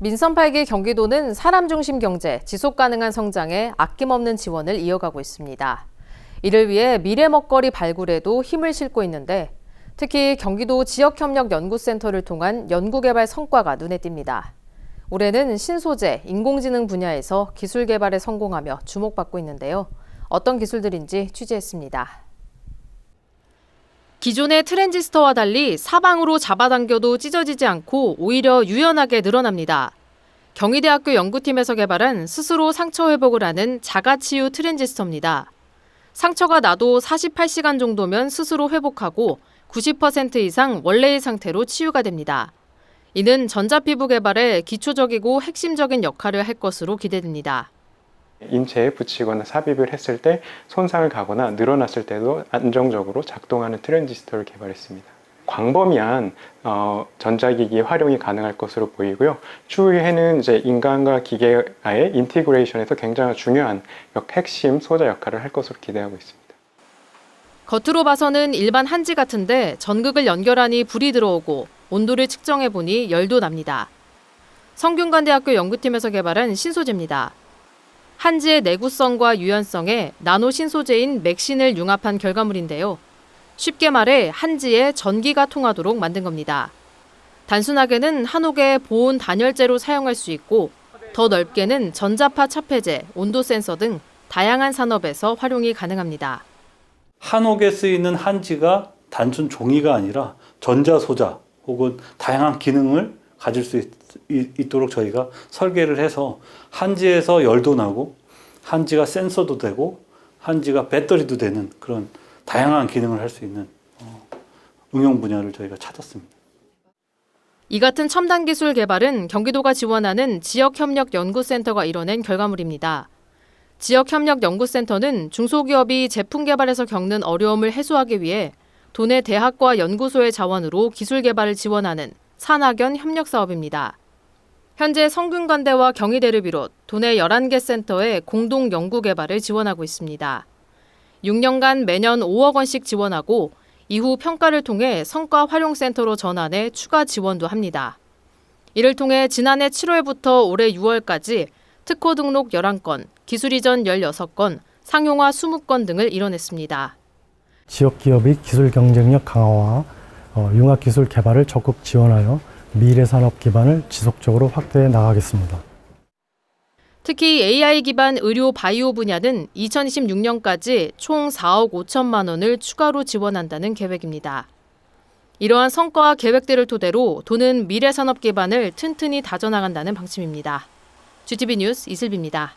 민선 8기 경기도는 사람 중심 경제, 지속 가능한 성장에 아낌없는 지원을 이어가고 있습니다. 이를 위해 미래 먹거리 발굴에도 힘을 싣고 있는데 특히 경기도 지역협력연구센터를 통한 연구개발 성과가 눈에 띕니다. 올해는 신소재, 인공지능 분야에서 기술 개발에 성공하며 주목받고 있는데요. 어떤 기술들인지 취재했습니다. 기존의 트랜지스터와 달리 사방으로 잡아당겨도 찢어지지 않고 오히려 유연하게 늘어납니다. 경희대학교 연구팀에서 개발한 스스로 상처 회복을 하는 자가치유 트랜지스터입니다. 상처가 나도 48시간 정도면 스스로 회복하고 90% 이상 원래의 상태로 치유가 됩니다. 이는 전자피부 개발에 기초적이고 핵심적인 역할을 할 것으로 기대됩니다. 인체에 붙이거나 삽입을 했을 때 손상을 가거나 늘어났을 때도 안정적으로 작동하는 트랜지스터를 개발했습니다. 광범위한 어, 전자기기 활용이 가능할 것으로 보이고요. 추후에는 이제 인간과 기계와의 인티그레이션에서 굉장히 중요한 역- 핵심 소자 역할을 할 것으로 기대하고 있습니다. 겉으로 봐서는 일반 한지 같은데 전극을 연결하니 불이 들어오고 온도를 측정해 보니 열도 납니다. 성균관대학교 연구팀에서 개발한 신소재입니다. 한지의 내구성과 유연성에 나노 신소재인 맥신을 융합한 결과물인데요. 쉽게 말해 한지에 전기가 통하도록 만든 겁니다. 단순하게는 한옥에 보온 단열재로 사용할 수 있고 더 넓게는 전자파 차폐제, 온도 센서 등 다양한 산업에서 활용이 가능합니다. 한옥에 쓰이는 한지가 단순 종이가 아니라 전자 소자 혹은 다양한 기능을 가질 수 있, 있도록 저희가 설계를 해서 한지에서 열도 나고 한지가 센서도 되고 한지가 배터리도 되는 그런 다양한 기능을 할 수 있는 어, 응용 분야를 저희가 찾았습니다. 이 같은 첨단 기술 개발은 경기도가 지원하는 지역협력연구센터가 이뤄낸 결과물입니다. 지역협력연구센터는 중소기업이 제품 개발에서 겪는 어려움을 해소하기 위해 도내 대학과 연구소의 자원으로 기술 개발을 지원하는 산학연 협력 사업입니다. 현재 성균관대와 경희대를 비롯 도내 11개 센터의 공동 연구 개발을 지원하고 있습니다. 6년간 매년 5억 원씩 지원하고 이후 평가를 통해 성과 활용 센터로 전환해 추가 지원도 합니다. 이를 통해 지난해 7월부터 올해 6월까지 특허 등록 11건, 기술 이전 16건, 상용화 20건 등을 이뤄냈습니다. 지역 기업의 기술 경쟁력 강화와 어, 융합 기술 개발을 적극 지원하여 미래 산업 기반을 지속적으로 확대해 나가겠습니다. 특히 AI 기반 의료 바이오 분야는 2026년까지 총 4억 5천만 원을 추가로 지원한다는 계획입니다. 이러한 성과와 계획들을 토대로 도는 미래 산업 기반을 튼튼히 다져나간다는 방침입니다. GTB 뉴스 이슬비입니다.